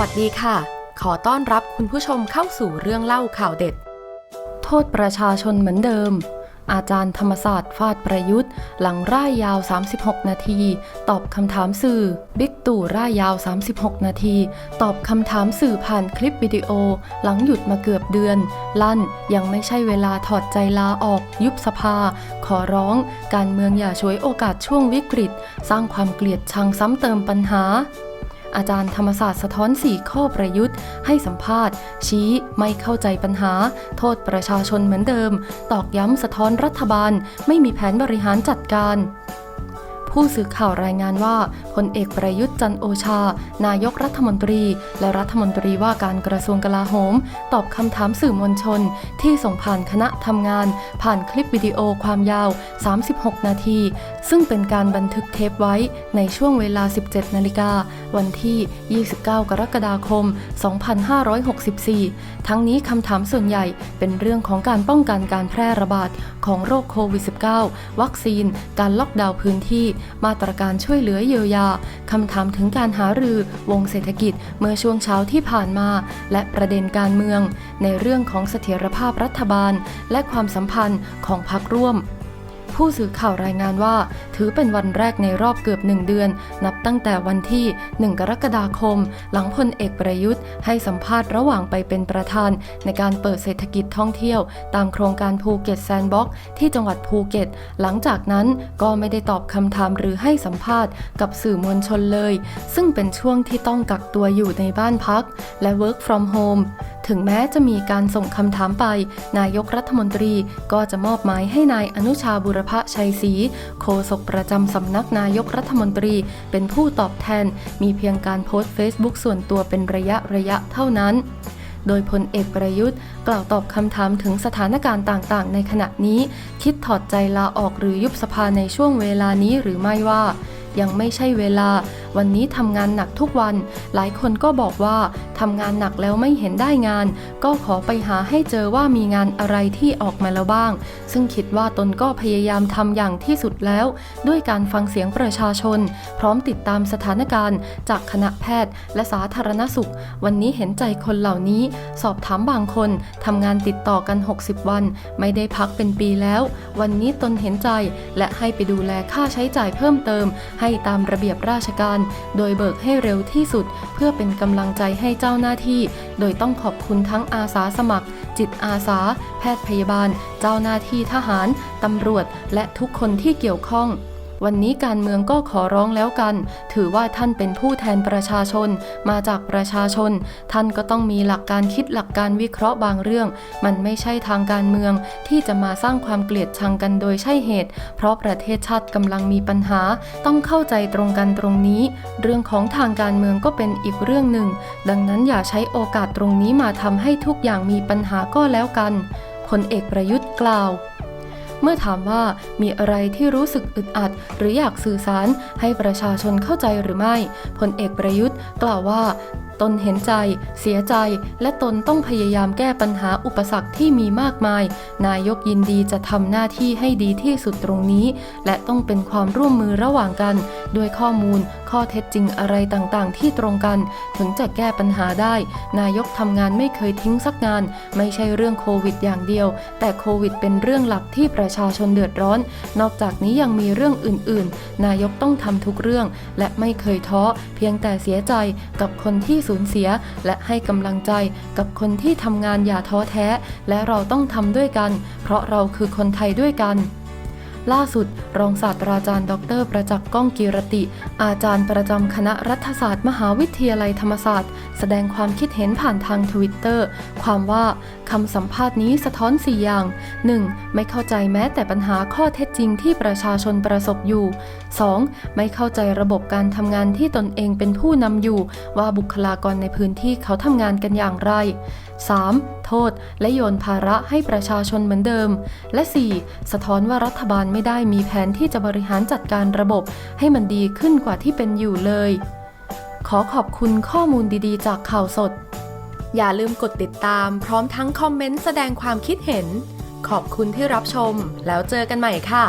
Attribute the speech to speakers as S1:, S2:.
S1: วัสดีค่ะ ขอต้อนรับคุณผู้ชมเข้าสู่เรื่องเล่าข่าวเด็ด โทษประชาชนเหมือนเดิม อาจารย์ธรรมศาสตร์ฟาดประยุทธ์ หลังร่ายยาว 36 นาที ตอบคำถามสื่อ บิ๊กตู่ร่ายยาว 36 นาที ตอบคำถามสื่อผ่านคลิปวิดีโอ หลังหยุดมาเกือบเดือน ลั่นยังไม่ใช่เวลาถอดใจลาออก ยุบสภา ขอร้อง การเมืองอย่าช่วยโอกาสช่วงวิกฤต สร้างความเกลียดชังซ้ำเติมปัญหา อาจารย์ธรรมศาสตร์สะท้อน 4 ข้อประยุทธ์ ให้สัมภาษณ์ ชี้ไม่เข้าใจปัญหา โทษประชาชนเหมือนเดิม ตอกย้ำสะท้อนรัฐบาล ไม่มีแผนบริหารจัดการ ผู้สื่อข่าวรายงานว่าพลเอกประยุทธ์จันโอชา นายกรัฐมนตรี และรัฐมนตรีว่าการกระทรวงกลาโหม ตอบคำถามสื่อมวลชน ที่ส่งผ่านคณะทำงาน ผ่านคลิปวิดีโอความยาว 36 นาที ซึ่งเป็นการบันทึกเทปไว้ในช่วงเวลา 17 นาฬิกา วันที่ 29 กรกฎาคม 2564 ทั้งนี้คำถามส่วนใหญ่เป็นเรื่องของการป้องกันการแพร่ระบาดของโรคโควิด -19 วัคซีน การล็อกดาวน์พื้นที่มาตรการช่วยเหลือเยียวยาคำถามถึงการหารือวงเศรษฐกิจเมื่อช่วงเช้าที่ผ่านมา และประเด็นการเมือง ในเรื่องของเสถียรภาพรัฐบาล และความสัมพันธ์ของพรรคร่วม ผู้สื่อข่าวรายงานว่า ถือเป็นวันแรกในรอบเกือบหนึ่งเดือน นับตั้งแต่วันที่ 1 กรกฎาคม หลังพลเอกประยุทธ์ ให้สัมภาษณ์ระหว่างไปเป็นประธาน ในการเปิดเศรษฐกิจท่องเที่ยว ตามโครงการภูเก็ตแซนด์บ็อกซ์ที่จังหวัดภูเก็ต หลังจากนั้นก็ไม่ได้ตอบคำถามหรือให้สัมภาษณ์กับสื่อมวลชนเลย ซึ่งเป็นช่วงที่ต้องกักตัวอยู่ในบ้านพัก และ work from home ถึงแม้จะมีการส่งคำถามไป นายกรัฐมนตรีก็จะมอบหมายให้นายอนุชาบุรพชัยศรีโฆษกประจำสำนักนายกรัฐมนตรี เป็นผู้ตอบแทน มีเพียงการโพสต์ Facebook ส่วนตัวเป็นระยะระยะเท่านั้นโดยพลเอกประยุทธ์ กล่าวตอบคำถามถึงสถานการณ์ต่างๆ ในขณะนี้ คิดถอดใจลาออกหรือยุบสภาในช่วงเวลานี้หรือไม่ว่า ยังไม่ใช่เวลา วันนี้ทำงานหนักทุกวัน หลายคนก็บอกว่าทำงานหนักแล้วไม่เห็นได้งาน ก็ขอไปหาให้เจอว่ามีงานอะไรที่ออกมาแล้วบ้าง ซึ่งคิดว่าตนก็พยายามทำอย่างที่สุดแล้ว ด้วยการฟังเสียงประชาชน พร้อมติดตามสถานการณ์ จากคณะแพทย์ และสาธารณสุข วันนี้เห็นใจคนเหล่านี้ สอบถามบางคนทำงานติดต่อกัน 60 วัน ไม่ได้พักเป็นปีแล้ว วันนี้ตนเห็นใจและให้ไปดูแลค่าใช้จ่ายเพิ่มเติม ให้ตามระเบียบราชการโดยเบิกให้เร็วที่สุด เพื่อเป็นกำลังใจให้เจ้าหน้าที่ โดยต้องขอบคุณทั้งอาสาสมัคร จิตอาสา แพทย์พยาบาล เจ้าหน้าที่ทหารตำรวจ และทุกคนที่เกี่ยวข้อง วันนี้การเมืองก็ขอร้องแล้วกัน ถือว่าท่านเป็นผู้แทนประชาชน มาจากประชาชน ท่านก็ต้องมีหลักการคิดหลักการวิเคราะห์บางเรื่อง มันไม่ใช่ทางการเมืองที่จะมาสร้างความเกลียดชังกันโดยใช่เหตุ เพราะประเทศชาติกำลังมีปัญหา ต้องเข้าใจตรงกันตรงนี้ เรื่องของทางการเมืองก็เป็นอีกเรื่องหนึ่ง ดังนั้นอย่าใช้โอกาสตรงนี้มาทำให้ทุกอย่างมีปัญหาก็แล้วกันพลเอกประยุทธ์กล่าว เมื่อถามว่ามีอะไรที่รู้สึกอึดอัด หรืออยากสื่อสารให้ประชาชนเข้าใจหรือไม่พลเอกประยุทธ์กล่าวว่าตนเห็นใจ เสียใจ และตนต้องพยายามแก้ปัญหาอุปสรรคที่มีมากมาย นายกยินดีจะทำหน้าที่ให้ดีที่สุดตรงนี้ และต้องเป็นความร่วมมือระหว่างกัน ด้วยข้อมูล ข้อเท็จจริงอะไรต่างๆ ที่ตรงกัน ถึงจะแก้ปัญหาได้ นายกทำงานไม่เคยทิ้งสักงาน ไม่ใช่เรื่องโควิดอย่างเดียว แต่โควิดเป็นเรื่องหลักที่ประชาชนเดือดร้อน นอกจากนี้ยังมีเรื่องอื่น ๆ นายกต้องทำทุกเรื่อง และไม่เคยท้อ เพียงแต่เสียใจกับคนที่สูญเสีย และให้กำลังใจกับคนที่ทำงานอย่าท้อแท้ และเราต้องทำด้วยกัน เพราะเราคือคนไทยด้วยกัน ล่าสุด รองศาสตราจารย์ ดร ประจักษ์ก้องกีรติ อาจารย์ประจำคณะรัฐศาสตร์มหาวิทยาลัยธรรมศาสตร์ แสดงความคิดเห็นผ่านทางทวิตเตอร์ความว่าคำสัมภาษณ์นี้สะท้อน 4 อย่าง 1. ไม่เข้าใจแม้แต่ปัญหาข้อเท็จจริงที่ประชาชนประสบอยู่ 2. ไม่เข้าใจระบบการทำงานที่ตนเองเป็นผู้นำอยู่ ว่าบุคลากรในพื้นที่เขาทำงานกันอย่างไร 3. โทษ และโยนภาระให้ประชาชนเหมือนเดิม และ 4. สะท้อนว่ารัฐบาลไม่ได้มีแผนที่จะบริหารจัดการระบบ ให้มันดีขึ้นกว่าที่เป็นอยู่เลย ขอขอบคุณข้อมูลดีๆ จากข่าวสด อย่าลืมกดติดตาม พร้อมทั้งคอมเมนต์แสดงความคิดเห็น ขอบคุณที่รับชม แล้วเจอกันใหม่ค่ะ